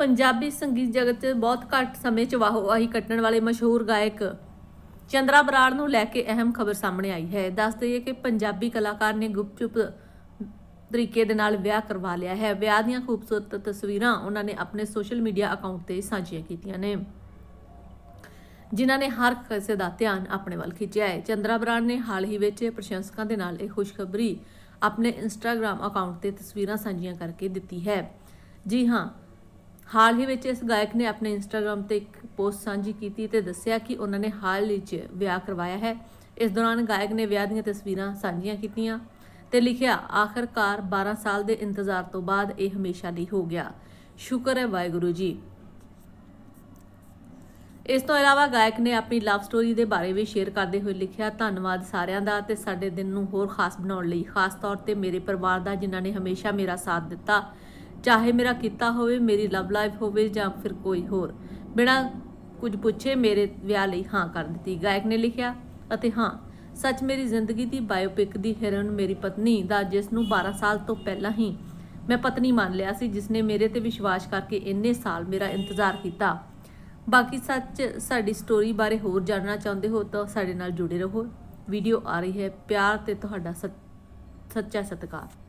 ਪੰਜਾਬੀ ਸੰਗੀਤ ਜਗਤ 'ਚ ਬਹੁਤ ਘੱਟ ਸਮੇਂ 'ਚ ਵਾਹਵਾਹੀ ਕੱਟਣ ਵਾਲੇ ਮਸ਼ਹੂਰ ਗਾਇਕ ਚੰਦਰਾ ਬਰਾੜ ਨੂੰ ਲੈ ਕੇ ਅਹਿਮ ਖਬਰ ਸਾਹਮਣੇ ਆਈ ਹੈ। ਦੱਸ ਦਈਏ ਕਿ ਪੰਜਾਬੀ ਕਲਾਕਾਰ ਨੇ ਗੁਪਚੁਪ ਤਰੀਕੇ ਦੇ ਨਾਲ ਵਿਆਹ ਕਰਵਾ ਲਿਆ ਹੈ। ਵਿਆਹ ਦੀਆਂ ਖੂਬਸੂਰਤ ਤਸਵੀਰਾਂ ਉਹਨਾਂ ਨੇ ਆਪਣੇ ਸੋਸ਼ਲ ਮੀਡੀਆ ਅਕਾਊਂਟ ਤੇ ਸਾਂਝੀਆਂ ਕੀਤੀਆਂ ਨੇ। ਜਿਨ੍ਹਾਂ ਨੇ ਹਰ ਕਿਸੇ ਦਾ ਧਿਆਨ ਆਪਣੇ ਵੱਲ ਖਿੱਚਿਆ ਹੈ। ਚੰਦਰਾ ਬਰਾੜ ਨੇ ਹਾਲ ਹੀ ਵਿੱਚ ਪ੍ਰਸ਼ੰਸਕਾਂ ਦੇ ਨਾਲ ਇਹ ਖੁਸ਼ਖਬਰੀ ਆਪਣੇ ਇੰਸਟਾਗ੍ਰam ਅਕਾਊਂਟ ਤੇ ਤਸਵੀਰਾਂ ਸਾਂਝੀਆਂ ਕਰਕੇ ਦਿੱਤੀ ਹੈ। ਜੀ ਹਾਂ ਹਾਲ ਹੀ ਵਿੱਚ ਇਸ ਗਾਇਕ ਨੇ ਆਪਣੇ ਇੰਸਟਾਗ੍ਰam ਤੇ ਇੱਕ ਪੋਸਟ ਸਾਂਝੀ ਕੀਤੀ ਤੇ ਦੱਸਿਆ ਕਿ ਉਹਨਾਂ ਨੇ ਹਾਲ ਵਿੱਚ ਵਿਆਹ ਕਰਵਾਇਆ ਹੈ। ਇਸ ਦੌਰਾਨ ਗਾਇਕ ਨੇ ਵਿਆਹ ਦੀਆਂ ਤਸਵੀਰਾਂ ਸਾਂਝੀਆਂ ਕੀਤੀਆਂ ਤੇ ਲਿਖਿਆ, ਆਖਰਕਾਰ 12 ਸਾਲ ਦੇ ਇੰਤਜ਼ਾਰ ਤੋਂ ਬਾਅਦ ਇਹ ਹਮੇਸ਼ਾ ਲਈ ਹੋ ਗਿਆ। ਸ਼ੁਕਰ ਹੈ ਵਾਹਿਗੁਰੂ ਜੀ। ਇਸ ਤੋਂ ਇਲਾਵਾ ਗਾਇਕ ਨੇ ਆਪਣੀ ਲਵ ਸਟੋਰੀ ਦੇ ਬਾਰੇ ਵੀ ਸ਼ੇਅਰ ਕਰਦੇ ਹੋਏ ਲਿਖਿਆ, ਧੰਨਵਾਦ ਸਾਰਿਆਂ ਦਾ ਤੇ ਸਾਡੇ ਦਿਨ ਨੂੰ ਹੋਰ ਖਾਸ ਬਣਾਉਣ ਲਈ, ਖਾਸ ਤੌਰ ਤੇ ਮੇਰੇ ਪਰਿਵਾਰ ਦਾ ਜਿਨ੍ਹਾਂ ਨੇ ਹਮੇਸ਼ਾ ਮੇਰਾ ਸਾਥ ਦਿੱਤਾ। ਚਾਹੇ ਮੇਰਾ ਕੀਤਾ ਹੋਵੇ, ਮੇਰੀ ਲਵ ਲਾਈਫ ਹੋਵੇ ਜਾਂ ਫਿਰ ਕੋਈ ਹੋਰ। ਬਿਨਾਂ ਕੁਝ ਪੁੱਛੇ ਮੇਰੇ ਵਿਆਹ ਲਈ ਹਾਂ ਕਰ ਦਿੱਤੀ। ਗਾਇਕ ਨੇ ਲਿਖਿਆ, ਅਤੇ ਹਾਂ, ਸੱਚ ਮੇਰੀ ਜ਼ਿੰਦਗੀ ਦੀ ਬਾਇਓਪਿਕ ਦੀ ਹੀਰੋਇਨ ਮੇਰੀ ਪਤਨੀ ਦਾ, ਜਿਸ ਨੂੰ 12 ਸਾਲ ਤੋਂ ਪਹਿਲਾਂ ਹੀ ਮੈਂ ਪਤਨੀ ਮੰਨ ਲਿਆ ਸੀ, ਜਿਸ ਨੇ ਮੇਰੇ ਤੇ ਵਿਸ਼ਵਾਸ ਕਰਕੇ ਇੰਨੇ ਸਾਲ ਮੇਰਾ ਇੰਤਜ਼ਾਰ ਕੀਤਾ। ਬਾਕੀ ਸੱਚ ਸਾਡੀ ਸਟੋਰੀ ਬਾਰੇ ਹੋਰ ਜਾਣਨਾ ਚਾਹੁੰਦੇ ਹੋ ਤਾਂ ਸਾਡੇ ਨਾਲ ਜੁੜੇ ਰਹੋ। ਵੀਡੀਓ ਆ ਰਹੀ ਹੈ। ਪਿਆਰ ਤੇ ਤੁਹਾਡਾ ਸੱਚ- ਸੱਚਾ ਸਤਿਕਾਰ।